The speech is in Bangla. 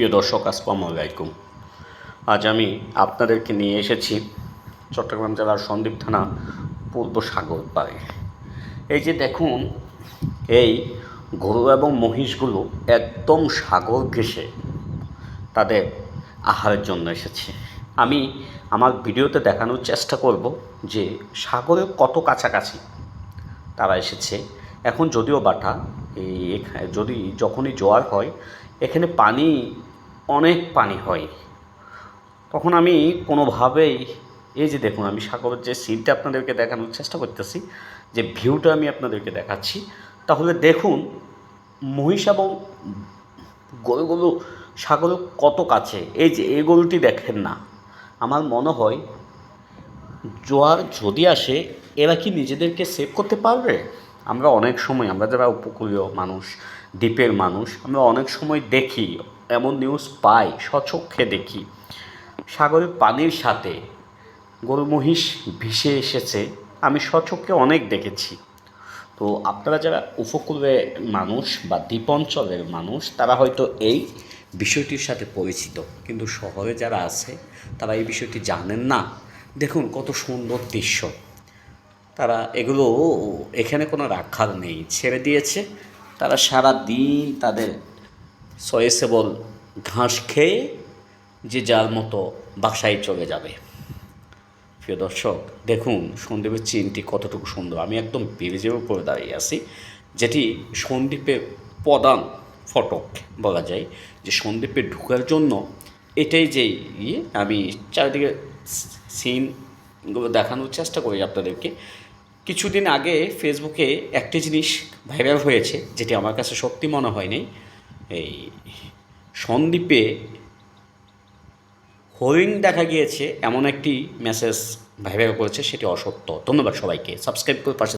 প্রিয় দর্শক, আসসালামু আলাইকুম। আজ আমি আপনাদেরকে নিয়ে এসেছি চট্টগ্রাম জেলার সন্দ্বীপ থানা পূর্ব সাগর পাড়ে। এই যে দেখুন, এই গরু এবং মহিষগুলো একদম সাগর ঘেঁষে তাদের আহারের জন্য এসেছে। আমি আমার ভিডিওতে দেখানোর চেষ্টা করব যে সাগরের কত কাছাকাছি তারা এসেছে। এখন যদিও বাটা, এই যদি যখনই জোয়ার হয়, এখানে পানি অনেক পানি হয়। তখন আমি কোনোভাবেই, এই যে দেখুন, আমি সাগরের যে সিনটা আপনাদেরকে দেখানোর চেষ্টা করতেছি, যে ভিউটা আমি আপনাদেরকে দেখাচ্ছি, তাহলে দেখুন, মহিষ এবং গরুগুলো সাগরের কত কাছে? এই যে এই গরুটি দেখেন না। আমার মনে হয়, জোয়ার যদি আসে, এরা কি নিজেদেরকে সেভ করতে পারবে? আমরা অনেক সময়, আমরা যারা উপকূলীয় মানুষ, দ্বীপের মানুষ, আমরা অনেক সময় দেখি এমন নিউজ পাই, সচক্ষে দেখি। সাগরের পানির সাথে গরু মহিষ ভেসে এসেছে, আমি সচক্ষে অনেক দেখেছি। তো আপনারা যারা উপকূলের মানুষ বা দ্বীপ অঞ্চলের মানুষ, তারা হয়তো এই বিষয়টির সাথে পরিচিত। কিন্তু শহরে যারা আছে, তারা এই বিষয়টি জানেন না। দেখুন, কত সুন্দর দৃশ্য। তারা এগুলো এখানে কোনো রাখার নেই। ছেড়ে দিয়েছে। তারা সারা দিন তাদের সয়েসেবল ঘাস খেয়ে যে যার মতো বাসায় চলে যাবে। প্রিয় দর্শক, দেখুন, সন্দীপের চিনটি কতটুকু সুন্দর। আমি একদম ব্রিজের উপরে দাঁড়িয়ে আছি, যেটি সন্দ্বীপের প্রধান ফটক বলা যায়। যে সন্দ্বীপে ঢোকার জন্য এটাই যে ইয়ে আমি চারিদিকে সিনগুলো দেখানোর চেষ্টা করি আপনাদেরকে। কিছুদিন আগে ফেসবুকে একটি জিনিস ভাইরাল হয়েছে, যেটি আমার কাছে সত্যি মনে হয়নি এই সন্দ্বীপে হরিণ দেখা গিয়েছে, এমন একটি মেসেজ ভাইরাল করেছে, সেটি অসত্য। ধন্যবাদ সবাইকে। সাবস্ক্রাইব করে পাশে